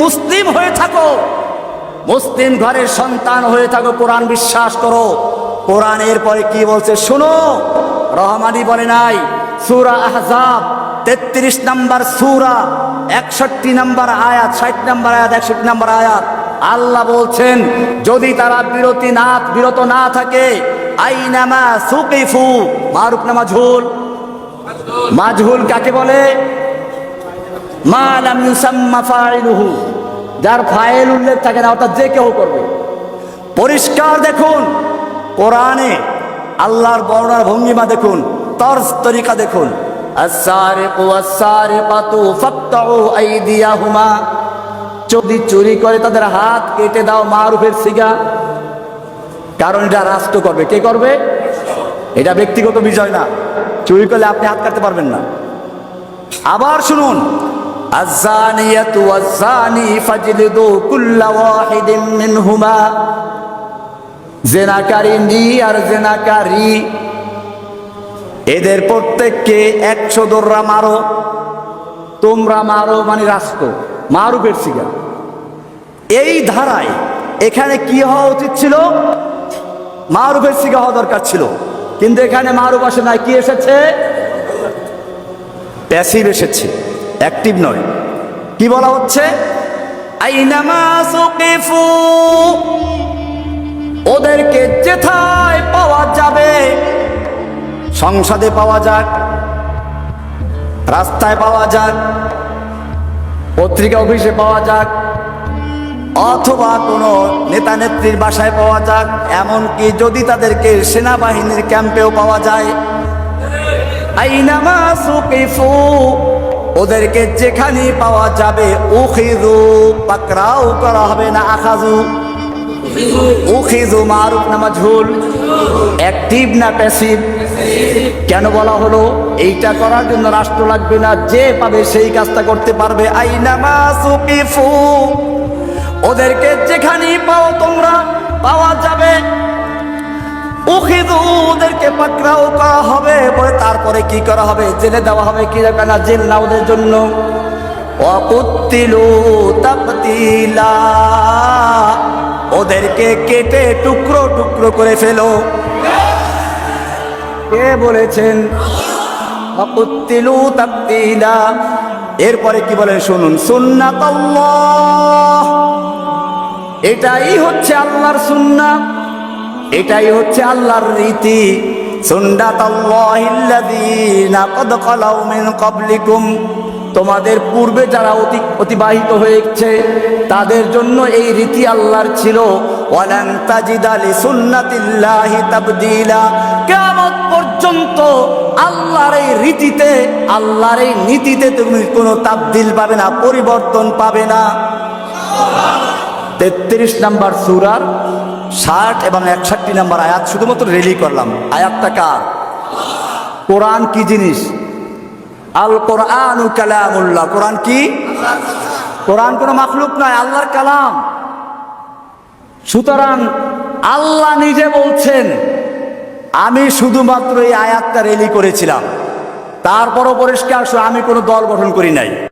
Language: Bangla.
মুসলিম হয়ে থাকো। মুসলিম ঘরের সন্তান হয়ে থাকো, কোরআন বিশ্বাস করো। কোরআনের পরে কি বলছে? শোনো, রহমানি বলে নাই, সুরা আহজাব, তেত্রিশ নাম্বার সুরা, একষট্টি নাম্বার আয়াত, ষাট নাম্বার আয়াত, একষট্টি নাম্বার আয়াত। আল্লাহ বলছেন, যদি তারা বিরতি না, বিরত না থাকে, আইনামা সুকিফু, মারুফ নামা ঝুল। মাজহুল কাকে বলে? মা লাম ইউসাম্মা ফাইলুহু যার ফাইল উল্লেখ থাকে না, অর্থাৎ যে কেউ করবে। পরিষ্কার দেখুন, কোরআনে আল্লাহর বর্ণার ভঙ্গিমা দেখুন, তর্জ তরিকা দেখুন। যদি চুরি করে তাদের হাত কেটে দাও মারুফের সিগা, কারণ এটা রাষ্ট্র করবে। কে করবে? এটা ব্যক্তিগত বিষয় না। চুরি করলে আপনি হাত কাটতে পারবেন না। আবার শুনুন আজানিয়াতু আজানি ফাজলিদু কুল্লা ওয়াহিদিন মিনহুমা। জেনাকারী নি আর জেনাকারী, এদের প্রত্যেককে একশো দোররা মারো। তোমরা মারো মানে রাষ্ট্র মারুফের সিগা এই ধারায় এখানে কি হওয়া উচিত ছিল? মারুফের সিগা হওয়া দরকার ছিল। কিন্তু এখানে মারুফ আসে নাই, কি এসেছে? প্যাসিভ এসেছে। অ্যাক্টিভ নয়। কি বলা হচ্ছে? ওদেরকে যেথায় পাওয়া যাবে, সংসদে পাওয়া যাক, রাস্তায় পাওয়া যাক, পত্রিকা অফিসে পাওয়া যাক, অথবা কোনো নেতা নেত্রীর বাসায় পাওয়া যাক, এমনকি যদি তাদেরকে সেনাবাহিনীর ক্যাম্পেও পাওয়া যায়। আইনামা সুকিফু ওদেরকে যেখানে পাওয়া যাবে উখিজু পাকরাও করা হবে না আখাজু উখিজু মারুফ না মাজহুল? অ্যাক্টিভ না প্যাসিভ কেন বলা হলো? এইটা করার জন্য রাষ্ট্র লাগবে না, যে পাবে সেই কাজটা করতে পারবে। আইনামা সুকিফু। ওদেরকে যেখানেই পাও তোমরা পাওয়া যাবে। উখিদু ওদেরকে পাকড়াও করা তারপরে কি করা হবে? জেলে দেওয়া হবে কি দেবে না, জেল না ওদের জন্য। অকুত্তিলু তাপতিলা ওদেরকে কেটে টুকরো টুকরো করে ফেলো। কে বলেছেন? অকুত্তিলু এরপরে কি বলেন? শুনুন সুন্নাত এটাই হচ্ছে আল্লাহর সুন্নাহ। এটাই হচ্ছে আল্লাহর রীতি। তোমাদের পূর্বে যারা অতি, অতিবাহিত হয়েছে, তাদের জন্য এই রীতি আল্লাহর ছিল কিয়ামত পর্যন্ত আল্লাহর এই রীতিতে, আল্লাহর এই নীতিতে তুমি কোনো তাবদিল পাবে না, পরিবর্তন পাবে না। তেত্রিশ নাম্বার সুরার ষাট এবং একষট্টি নাম্বার আয়াত শুধুমাত্র রেলি করলাম। আয়াতটা কার? কোরআন কি জিনিস? আল কোরআন কালামুল্লাহ। কোরআন কি? কোরআন কোনো মাখলুক নয়, আল্লাহর কালাম। সুতরাং আল্লাহ নিজে বলছেন, আমি শুধুমাত্র এই আয়াতটা রেলি করেছিলাম। তারপরও পরিষ্কার আমি কোনো দল গঠন করি নাই।